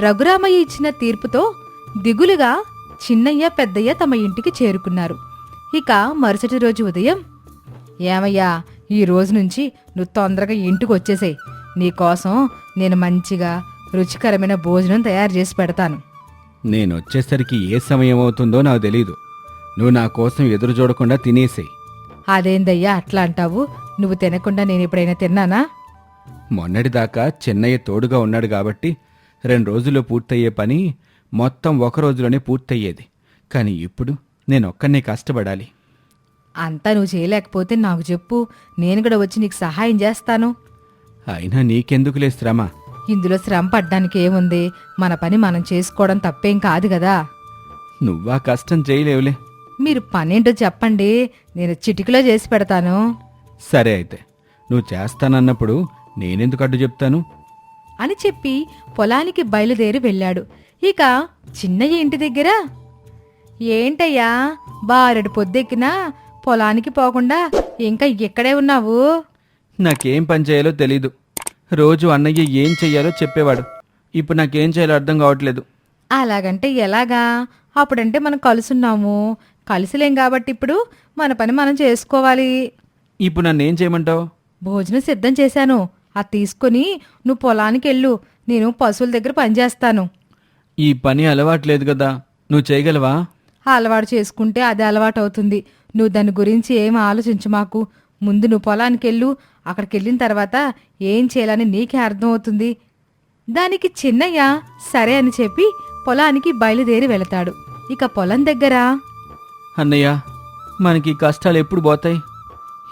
రఘురామయ్య ఇచ్చిన తీర్పుతో దిగులుగా చిన్నయ్య పెద్దయ్య తమ ఇంటికి చేరుకున్నారు. ఇక మరుసటి రోజు ఉదయం ఏమయ్యా ఈ రోజు నుంచి నువ్వు తొందరగా ఇంటికి వచ్చేసేయ్. నీకోసం నేను మంచిగా రుచికరమైన భోజనం తయారు చేసి పెడతాను. నేను వచ్చేసరికి ఏ సమయం అవుతుందో నాకు తెలీదు. నువ్వు నా కోసం ఎదురు చూడకుండా తినేసేయ్. అదేందయ్యా అట్లా అంటావు? నువ్వు తినకుండా నేను ఎప్పుడైనా తిన్నానా? మొన్నటిదాకా చెన్నయ్య తోడుగా ఉన్నాడు కాబట్టి రెండు రోజుల్లో పూర్తయ్యే పని మొత్తం ఒక రోజులోనే పూర్తయ్యేది. కానీ ఇప్పుడు నేను ఒక్కనే కష్టపడాలి. అంతా నువ్వు చేయలేకపోతే నాకు చెప్పు నేను కూడా వచ్చి నీకు సహాయం చేస్తాను. అయినా నీకెందుకులే శ్రమ? ఇందులో శ్రమ పడ్డానికి ఏముంది? మన పని మనం చేసుకోవడం తప్పేం కాదు కదా. నువ్వా కష్టం చేయలేవులే. మీరు పనేంటో చెప్పండి నేను చిటికలో చేసి పెడతాను. సరే అయితే నువ్వు చేస్తానన్నప్పుడు నేనెందుకు అడ్డు చెప్తాను? అని చెప్పి పొలానికి బయలుదేరి వెళ్ళాడు. ఇక చిన్నయ్య ఇంటి దగ్గర ఏంటయ్యా బారెడు పొద్దెక్కినా పొలానికి పోకుండా ఇంకా ఇక్కడే ఉన్నావు? నాకేం పని చేయాలో తెలీదు. రోజు అన్నయ్య ఏం చెయ్యాలో చెప్పేవాడు. ఇప్పుడు నాకేం చేయాలో అర్థం కావట్లేదు. అలాగంటే ఎలాగా? అప్పుడంటే మనం కలుసున్నాము. కలిసిలేం కాబట్టి ఇప్పుడు మన పని మనం చేసుకోవాలి. ఇప్పుడు నన్ను ఏం చేయమంటావు? భోజనం సిద్ధం చేశాను. అది తీసుకొని నువ్వు పొలానికి వెళ్ళు. నేను పశువుల దగ్గర పనిచేస్తాను ఈ పని అలవాట్లేదు కదా. నువ్వు చేయగలవా? అలవాటు చేసుకుంటే అది అలవాటు అవుతుంది. నువ్వు దాని గురించి ఏం ఆలోచించు మాకు. ముందు నువ్వు పొలానికి వెళ్ళు. అక్కడికి వెళ్ళిన తర్వాత ఏం చేయాలని నీకే అర్థమవుతుంది. దానికి చిన్నయ్య సరే అని చెప్పి పొలానికి బయలుదేరి వెళతాడు. ఇక పొలం దగ్గర అన్నయ్య మనకి కష్టాలు ఎప్పుడు పోతాయి?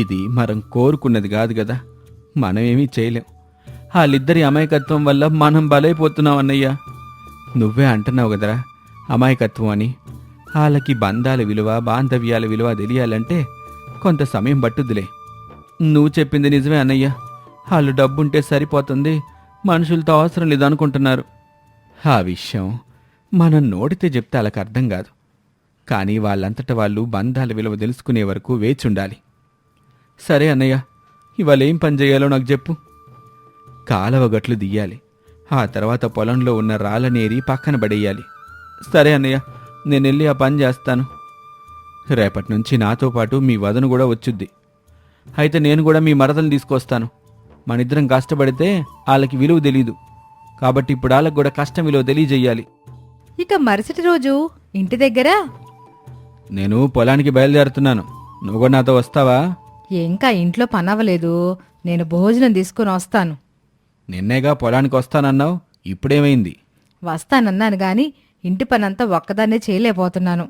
ఇది మనం కోరుకున్నది కాదు కదా. మనమేమీ చేయలేం. వాళ్ళిద్దరి అమాయకత్వం వల్ల మనం బలైపోతున్నాం అన్నయ్య. నువ్వే అంటున్నావు కదరా అమాయకత్వం అని. వాళ్ళకి బంధాల విలువ బాంధవ్యాల విలువ తెలియాలంటే కొంత సమయం పట్టుద్దిలే. నువ్వు చెప్పింది నిజమే అన్నయ్య. వాళ్ళు డబ్బుంటే సరిపోతుంది మనుషులతో అవసరం లేదనుకుంటున్నారు. ఆ విషయం మనం నోటితే చెప్తే వాళ్ళకి అర్థం కాదు. కానీ వాళ్ళంతట వాళ్ళు బంధాల విలువ తెలుసుకునే వరకు వేచుండాలి సరే అన్నయ్య ఇవాళ ఏం పని చేయాలో నాకు చెప్పు. కాలవ గట్లు దియ్యాలి. ఆ తర్వాత పొలంలో ఉన్న రాళ్ళనేరి పక్కన పడేయాలి. సరే అన్నయ్య నేను వెళ్ళి ఆ పని చేస్తాను. రేపటి నుంచి నాతో పాటు మీ వదను కూడా వచ్చుద్ది. అయితే నేను కూడా మీ మరదలు తీసుకొస్తాను. మనిద్దరం కష్టపడితే వాళ్ళకి విలువ తెలీదు. కాబట్టి ఇప్పుడు వాళ్ళకి కూడా కష్టం విలువ తెలియజేయాలి ఇక మరుసటి రోజు ఇంటి దగ్గర? నేను పొలానికి బయలుదేరుతున్నాను. నువ్వు కూడా నాతో వస్తావా? ఇంకా ఇంట్లో పని అవ్వలేదు నేను భోజనం తీసుకుని వస్తాను. నిన్నేగా పొలానికి వస్తానన్నావు? ఇప్పుడేమైంది? వస్తానన్నాను గాని ఇంటి పనంతా ఒక్కదాన్నే చేయలేకపోతున్నాను.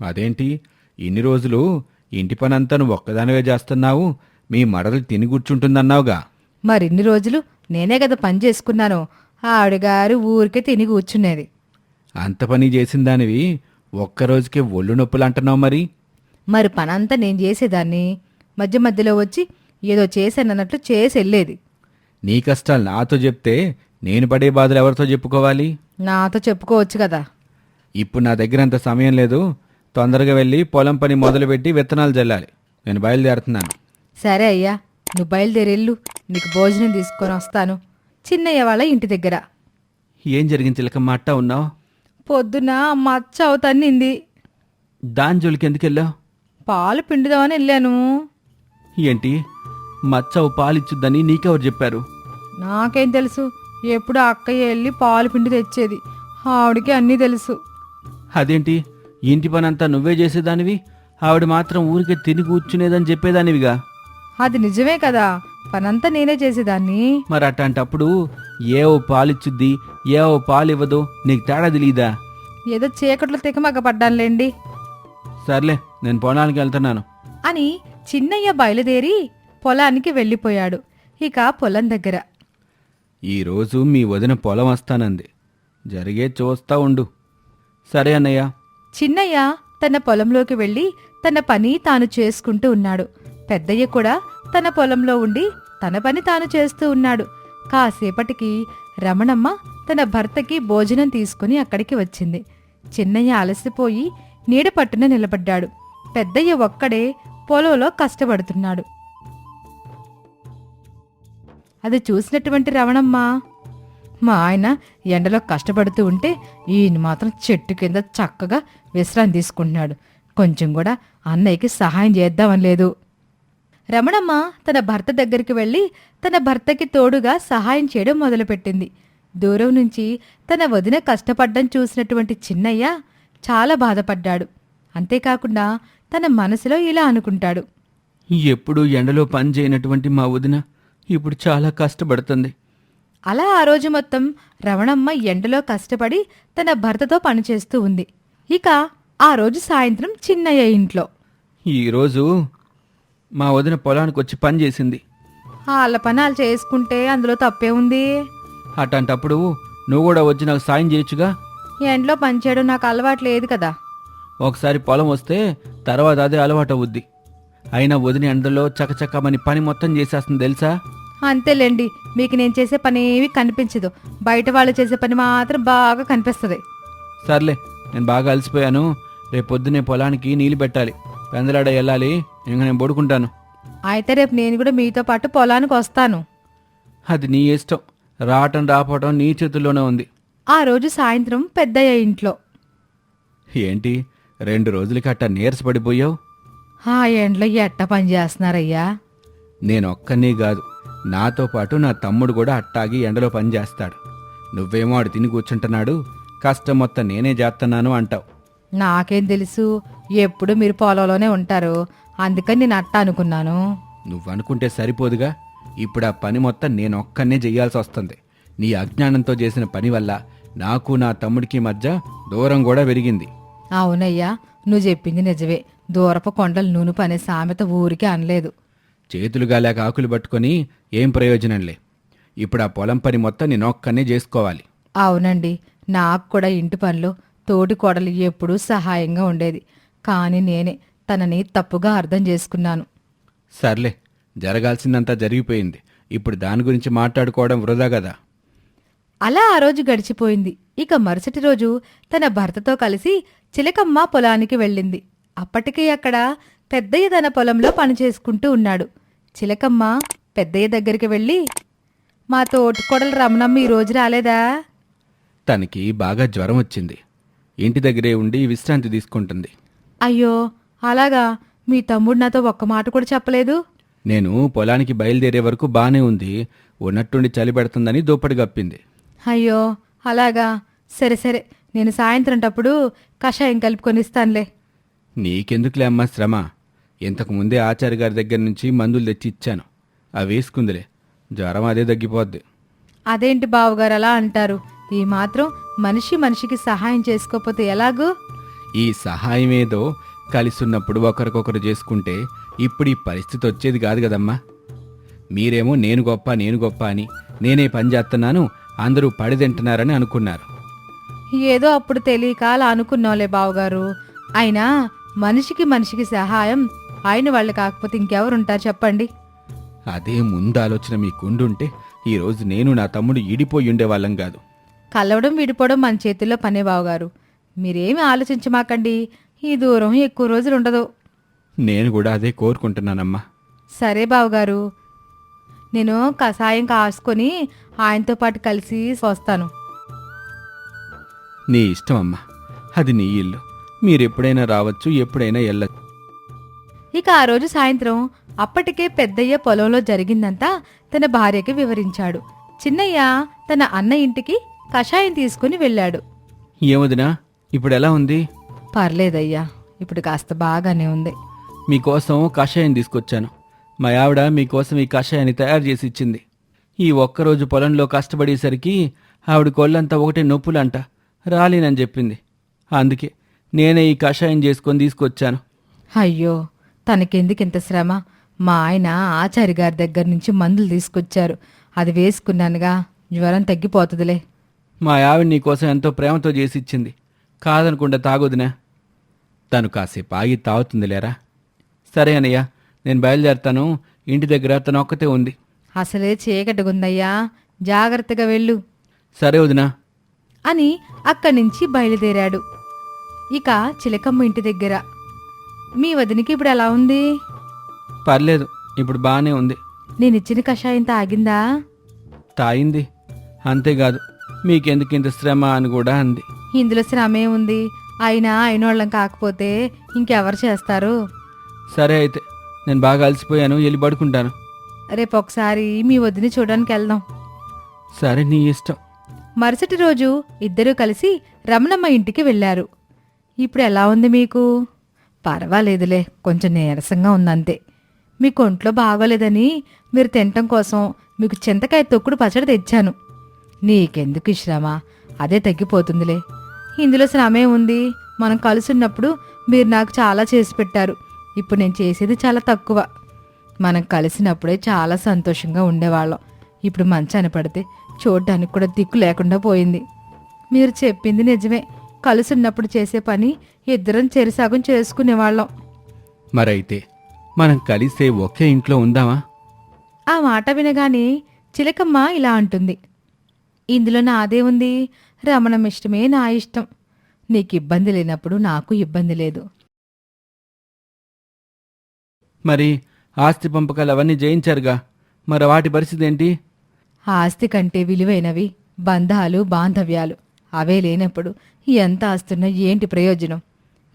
అదేంటి? ఇన్ని రోజులు ఇంటి పనంతా నువ్వు ఒక్కదానివే చేస్తున్నావు? మీ మరలు తిని కూర్చుంటుందన్నావుగా. మరిన్ని రోజులు నేనే కదా పని చేసుకున్నాను. ఆవిడగారు ఊరికే తిని కూర్చునేది. అంత పని చేసిన దానివి ఒక్కరోజుకే ఒళ్ళు నొప్పులు అంటున్నావు మరి? మరి పనంతా నేను చేసేదాన్ని? మధ్య మధ్యలో వచ్చి ఏదో చేశానన్నట్లు చేసి వెళ్ళేది. నీ కష్టాలు నాతో చెప్తే నేను పడే బాధలు ఎవరితో చెప్పుకోవాలి? నాతో చెప్పుకోవచ్చు కదా. ఇప్పుడు నా దగ్గర అంత సమయం లేదు. తొందరగా వెళ్ళి పొలం పని మొదలుపెట్టి విత్తనాలు జల్లాలి. నేను బయలుదేరుతున్నాను. సరే అయ్యా నువ్వు బయలుదేరెళ్ళు. నీకు భోజనం తీసుకొని వస్తాను. చిన్నయ్య వాళ్ళ ఇంటి దగ్గర. ఏం జరిగింది చిలకమ్మ? అట్టా ఉన్నావు? పొద్దున మచ్చ అవుతన్నింది. దాని జోలికి ఎందుకు వెళ్ళావు? పాలు పిండుదామని వెళ్ళాను. ఏంటి? మచ్చవు పాలిచ్చుద్దని నీకెవరు చెప్పారు? నాకేం తెలుసు. ఎప్పుడు అక్కయ్య వెళ్ళి పాలు పిండి తెచ్చేది. ఆవిడకి అన్నీ తెలుసు. అదేంటి? ఇంటి పనంతా నువ్వే చేసేదానివి? ఆవిడ మాత్రం ఊరికే తిని కూర్చునేదని చెప్పేదానివిగా? అది నిజమే కదా. పనంతా నేనే చేసేదాన్ని. మరి అట్లాంటప్పుడు ఏ ఓ పాలిచ్చుద్ది ఏ ఓ పాలు ఇవ్వదో నీకు తేడా తెలియదా ఏదో చీకట్లో తికమక పడ్డానులేండి సర్లే నేను పొలానికి వెళ్తున్నాను. అని చిన్నయ్య బయలుదేరి పొలానికి వెళ్ళిపోయాడు. ఇక పొలం దగ్గర. ఈరోజు మీ వదిన పొలం వస్తానంది. జరిగే చూస్తా ఉండు. సరే అన్నయ్య. చిన్నయ్య తన పొలంలోకి వెళ్ళి తన పని తాను చేసుకుంటూ ఉన్నాడు. పెద్దయ్య కూడా తన పొలంలో ఉండి తన పని తాను చేస్తూ ఉన్నాడు. కాసేపటికి రమణమ్మ తన భర్తకి భోజనం తీసుకుని అక్కడికి వచ్చింది. చిన్నయ్య అలసిపోయి నీడ పట్టున నిలబడ్డాడు. పెద్దయ్య ఒక్కడే పొలంలో కష్టపడుతున్నాడు. అది చూసినటువంటి రవణమ్మ మా ఆయన ఎండలో కష్టపడుతూ ఉంటే ఈయన మాత్రం చెట్టు కింద చక్కగా విశ్రాంతి తీసుకుంటున్నాడు. కొంచెం కూడా అన్నయ్యకి సహాయం చేద్దామని లేదు. రమణమ్మ తన భర్త దగ్గరికి వెళ్ళి తన భర్తకి తోడుగా సహాయం చేయడం మొదలుపెట్టింది. దూరం నుంచి తన వదిన కష్టపడ్డం చూసినటువంటి చిన్నయ్య చాలా బాధపడ్డాడు. అంతేకాకుండా తన మనసులో ఇలా అనుకుంటాడు. ఎప్పుడూ ఎండలో పని చేయనటువంటి మా వదిన ఇప్పుడు చాలా కష్టపడుతుంది. అలా ఆ రోజు మొత్తం రమణమ్మ ఎండలో కష్టపడి తన భర్తతో పనిచేస్తూ ఉంది. ఇక ఆ రోజు సాయంత్రం చిన్నయ్య ఇంట్లో. ఈరోజు మా వదిన పొలానికి వచ్చి పని చేసింది. వాళ్ళ పనాలు చేసుకుంటే అందులో తప్పే ఉంది. అట్లాంటప్పుడు నువ్వు కూడా వచ్చి నాకు సాయం చేయొచ్చుగా? ఎండలో పనిచేయడం నాకు అలవాటు లేదు కదా. ఒకసారి పొలం వస్తే తర్వాత అదే అలవాటు అవుద్ది. అయినా వదిన ఎండలో చకచకమని పని మొత్తం చేసేస్తుంది తెలుసా? అంతేలేండి. మీకు నేను చేసే పని ఏమీ కనిపించదు. బయట వాళ్ళు చేసే పని మాత్రం బాగా కనిపిస్తుంది. సర్లే నేను బాగా అలసిపోయాను. రేపు పొద్దునే పొలానికి నీళ్ళు పెట్టాలి. పెందలాడ వెళ్ళాలి. ఇంకా నేను పడుకుంటాను. అయితే రేపు నేను కూడా మీతో పాటు పొలానికి వస్తాను. అది నీ ఇష్టం. రావటం రాపోవటం నీ చేతుల్లోనే ఉంది. ఆ రోజు సాయంత్రం పెద్దయ్య ఇంట్లో. ఏంటి? రెండు రోజులకి అట్టా నీరసపడిపోయావు ఆ ఎండలో ఎట్ట పని చేస్తున్నారయ్యా? నేను ఒక్కనే కాదు. నాతో పాటు నా తమ్ముడు కూడా అట్టాగి ఎండలో పని చేస్తాడు. నువ్వేమో ఆడు తిని కూర్చుంటున్నాడు. కష్టం మొత్తం నేనే చేస్తున్నాను అంటావు. నాకేం తెలుసు? ఎప్పుడు మీరు పొలంలోనే ఉంటారు. అందుకని నేను అట్ట అనుకున్నాను. నువ్వనుకుంటే సరిపోదుగా. ఇప్పుడు ఆ పని మొత్తం నేను ఒక్కనే చెయ్యాల్సి వస్తుంది. నీ అజ్ఞానంతో చేసిన పని వల్ల నాకు నా తమ్ముడికి మధ్య దూరం కూడా పెరిగింది. అవునయ్యా నువ్వు చెప్పింది నిజమే. దూరపు కొండలు నూనె పనే సామెత ఊరికే అనలేదు. చేతులుగా లేక ఆకులు పట్టుకొని ఏం ప్రయోజనంలే. ఇప్పుడు ఆ పొలం పని మొత్తం నేను ఒక్కనే చేసుకోవాలి. అవునండి నాకు కూడా ఇంటి పనిలో తోటి కోడలు ఎప్పుడూ సహాయంగా ఉండేది. కానీ నేనే తనని తప్పుగా అర్థం చేసుకున్నాను. సర్లే జరగాల్సిందంతా జరిగిపోయింది. ఇప్పుడు దాని గురించి మాట్లాడుకోవడం వృధా కదా. అలా ఆ రోజు గడిచిపోయింది. ఇక మరుసటి రోజు తన భర్తతో కలిసి చిలకమ్మ పొలానికి వెళ్ళింది. అప్పటికే అక్కడ పెద్దయ్య తన పొలంలో పనిచేసుకుంటూ ఉన్నాడు. చిలకమ్మ పెద్దయ్య దగ్గరికి వెళ్ళి మా తోటికోడలు రమణమ్మ ఈ రోజు రాలేదా? తనకి బాగా జ్వరం వచ్చింది. ఇంటి దగ్గరే ఉండి విశ్రాంతి తీసుకుంటుంది. అయ్యో అలాగా? మీ తమ్ముడు నాతో ఒక్క మాట కూడా చెప్పలేదు? నేను పొలానికి బయలుదేరే వరకు బానే ఉంది. ఉన్నట్టుండి చలి పెడుతుందని దుప్పటి కప్పింది. అయ్యో అలాగా? సరే సరే. నేను సాయంత్రంటప్పుడు కషాయం కలుపుకొని ఇస్తానులే. నీకెందుకులే అమ్మా శ్రమ? ఇంతకు ముందే ఆచార్య గారి దగ్గర నుంచి మందులు తెచ్చి ఇచ్చాను. అవి వేసుకుందిలే. జ్వరం అదే తగ్గిపోద్ది. అదేంటి బావగారు అలా అంటారు? ఈ మాత్రం మనిషి మనిషికి సహాయం చేసుకోకపోతే ఎలాగూ? ఈ సహాయం ఏదో కలిసున్నప్పుడు ఒకరికొకరు చేసుకుంటే ఇప్పుడు ఈ పరిస్థితి వచ్చేది కాదు కదమ్మా. మీరేమో నేను గొప్ప నేను గొప్ప అని నేనే పని చేస్తున్నాను అందరూ పడి తింటున్నారని అనుకున్నారు. ఏదో అప్పుడు తెలియక అలా అనుకున్నాంలే బావగారు. అయినా మనిషికి మనిషికి సహాయం ఆయన వాళ్ళు కాకపోతే ఇంకెవరుంటారు చెప్పండి. అదే ముందు ఆలోచన మీకుండుంటే ఈరోజు నేను నా తమ్ముడు ఈడిపోయి ఉండేవాళ్ళం కాదు. కలవడం విడిపోవడం మన చేతుల్లో పనే బావగారు. మీరేమి ఆలోచించమాకండి. ఈ దూరం ఎక్కువ రోజులు ఉండదు. నేను కూడా అదే కోరుకుంటున్నానమ్మా. సరే బావగారు. నేను కషాయం కాసుకొని ఆయనతో పాటు కలిసి వస్తాను. నీ ఇష్టం అమ్మా అది నీ ఇల్లు. మీరెప్పుడైనా రావచ్చు ఎప్పుడైనా వెళ్ళచ్చు ఇక ఆ రోజు సాయంత్రం అప్పటికే పెద్దయ్య పొలంలో జరిగిందంతా తన భార్యకి వివరించాడు. చిన్నయ్య తన అన్న ఇంటికి కషాయం తీసుకుని వెళ్ళాడు. ఏమొదినా? ఇప్పుడు ఎలా ఉంది? పర్లేదయ్యా. ఇప్పుడు కాస్త బాగానే ఉంది. మీకోసం కషాయం తీసుకొచ్చాను. మా ఆవిడ మీకోసం ఈ కషాయాన్ని తయారు చేసి ఇచ్చింది ఈ ఒక్కరోజు పొలంలో కష్టపడేసరికి ఆవిడ కొళ్ళంతా ఒకటే నొప్పులంట. రాలేనని చెప్పింది. అందుకే నేనే ఈ కషాయం చేసుకొని తీసుకొచ్చాను. అయ్యో తనకెందుకింత శ్రమ? మా ఆయన ఆచారి గారి దగ్గర నుంచి మందులు తీసుకొచ్చారు. అది వేసుకున్నానుగా జ్వరం తగ్గిపోతుందిలే. మా ఆవిడ నీకోసం ఎంతో ప్రేమతో చేసి ఇచ్చింది కాదనకుండా తాగొదినా. తను కాసేపు ఆగి తాగుతుంది లేరా సరే అన్నయ్య నేను బయలుదేరుతాను. ఇంటి దగ్గర తను ఒక్కతే ఉంది. అసలే చీకటిగుందయ్యా. జాగ్రత్తగా వెళ్ళు. సరే వదినా. అని అక్కడి నుంచి బయలుదేరాడు. ఇక చిలకమ్మ ఇంటి దగ్గర. మీ వదినికి ఇప్పుడు ఎలా ఉంది? పర్లేదు ఇప్పుడు బాగానే ఉంది. నేనిచ్చిన కషాయం తాగిందా? తాయింది. అంతేకాదు మీకెందుకు ఇంత శ్రమ అని కూడా అంది. ఇందులో శ్రమే ఉంది. అయినా అయినోళ్ళం కాకపోతే ఇంకెవరు చేస్తారు? సరే అయితే నేను బాగా అలసిపోయాను వెళ్ళి పడుకుంటాను. రేపు ఒకసారి మీ వదిని చూడడానికి వెళ్దాం సరే నీ ఇష్టం. మరుసటి రోజు ఇద్దరూ కలిసి రమణమ్మ ఇంటికి వెళ్ళారు. ఇప్పుడు ఎలా ఉంది మీకు? పర్వాలేదులే కొంచెం నీరసంగా ఉందంతే. మీకు ఒంట్లో బాగోలేదని మీరు తినటం కోసం మీకు చింతకాయ తొక్కుడు పచ్చడి తెచ్చాను. నీకెందుకు శ్రమ అదే తగ్గిపోతుందిలే. ఇందులో శ్రమే ఉంది మనం కలుసున్నప్పుడు మీరు నాకు చాలా చేసి పెట్టారు. ఇప్పుడు నేను చేసేది చాలా తక్కువ. మనం కలిసినప్పుడే చాలా సంతోషంగా ఉండేవాళ్ళం. ఇప్పుడు మంచి పడితే చూడ్డానికి కూడా దిక్కు లేకుండా పోయింది. మీరు చెప్పింది నిజమే. కలుసున్నప్పుడు చేసే పని ఇద్దరం చెరిసాగం చేసుకునేవాళ్ళం. మరైతే మనం కలిసే ఒకే ఇంట్లో ఉందామా? ఆ మాట వినగానే చిలకమ్మ ఇలా అంటుంది. ఇందులో నాదే ఉంది? రమణం ఇష్టమే నా ఇష్టం. నీకు ఇబ్బంది లేనప్పుడు నాకు ఇబ్బంది లేదు. మరి ఆస్తి పంపకాలు అవన్నీ జయించారుగా. మరి వాటి పరిస్థితి ఏంటి? ఆస్తి కంటే విలువైనవి బంధాలు బాంధవ్యాలు. అవే లేనప్పుడు ఎంత ఆస్తున్నా ఏంటి ప్రయోజనం?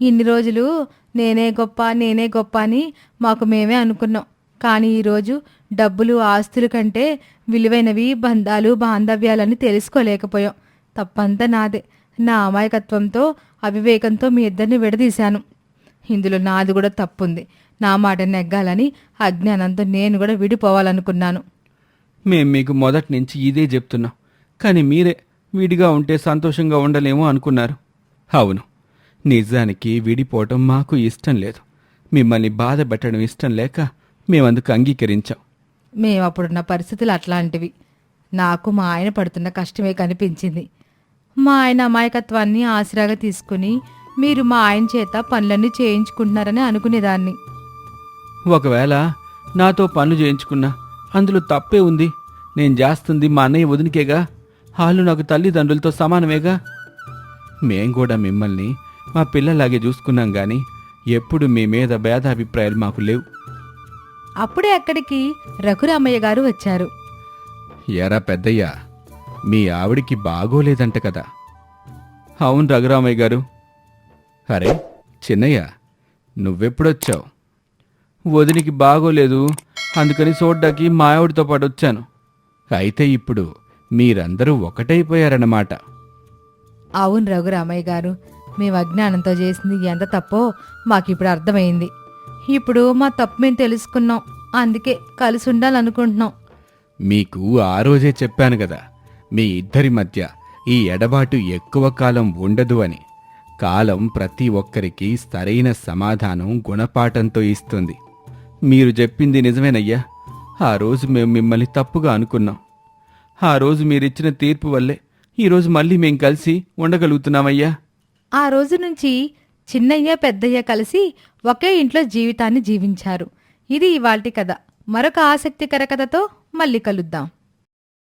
ఇన్ని రోజులు నేనే గొప్ప నేనే గొప్ప అని మాకు మేమే అనుకున్నాం. కానీ ఈరోజు డబ్బులు ఆస్తుల కంటే విలువైనవి బంధాలు బాంధవ్యాలని తెలుసుకోలేకపోయాం. తప్పంతా నాదే. నా అమాయకత్వంతో అవివేకంతో మీ ఇద్దరిని విడదీశాను. ఇందులో నాది కూడా తప్పుంది. నా మాట నెగ్గాలని అజ్ఞానంతో నేను కూడా విడిపోవాలనుకున్నాను. మేం మీకు మొదటి నుంచి ఇదే చెప్తున్నాం. కానీ మీరే విడిగా ఉంటే సంతోషంగా ఉండలేమో అనుకున్నారు. అవును. నిజానికి విడిపోవటం మాకు ఇష్టం లేదు. మిమ్మల్ని బాధ పెట్టడం ఇష్టం లేక మేమందుకు అంగీకరించాం. మేము అప్పుడున్న పరిస్థితులు అట్లాంటివి. నాకు మా ఆయన పడుతున్న కష్టమే కనిపించింది. మా ఆయన అమాయకత్వాన్ని ఆసరాగా తీసుకుని మీరు మా ఆయన చేత పనులన్నీ చేయించుకుంటున్నారని అనుకునేదాన్ని. ఒకవేళ నాతో పనులు చేయించుకున్నా అందులో తప్పే ఉంది. నేను చేస్తుంది మా అన్నయ్య వదినికేగా. వాళ్ళు నాకు తల్లిదండ్రులతో సమానమేగా. మేం కూడా మిమ్మల్ని మా పిల్లలాగే చూసుకున్నాం గాని ఎప్పుడు మీ మీద భేదాభిప్రాయాలు మాకు లేవు. అప్పుడే అక్కడికి రఘురామయ్య గారు వచ్చారు. ఎరా పెద్దయ్య మీ ఆవిడికి బాగోలేదంట కదా. అవును రఘురామయ్య గారు. అరే చిన్నయ్య నువ్వెప్పుడొచ్చావు? వదినికి బాగోలేదు అందుకని చూడ్డానికి మా ఆవిడతో పాటు వచ్చాను. అయితే ఇప్పుడు మీరందరూ ఒకటైపోయారన్నమాట. అవును రఘురామయ్య గారు మేము అజ్ఞానంతో చేసింది ఎంత తప్పో మాకిప్పుడు అర్థమైంది. ఇప్పుడు మా తప్పు మేము తెలుసుకున్నాం అందుకే కలిసి ఉండాలనుకుంటున్నాం. మీకు ఆ రోజే చెప్పాను కదా మీ ఇద్దరి మధ్య ఈ ఎడబాటు ఎక్కువ కాలం ఉండదు అని. కాలం ప్రతి ఒక్కరికి సరైన సమాధానం గుణపాఠంతో ఇస్తుంది. మీరు చెప్పింది నిజమేనయ్యా. ఆ రోజు మేము మిమ్మల్ని తప్పుగా అనుకున్నాం. ఆ రోజు మీరిచ్చిన తీర్పు వల్లే ఈరోజు మళ్ళీ మేం కలిసి ఉండగలుగుతున్నామయ్యా. ఆ రోజు నుంచి చిన్నయ్య పెద్దయ్య కలిసి ఒకే ఇంట్లో జీవితాన్ని జీవించారు. ఇది ఇవాల్టి కథ. మరొక ఆసక్తికర కథతో మళ్ళీ కలుద్దాం.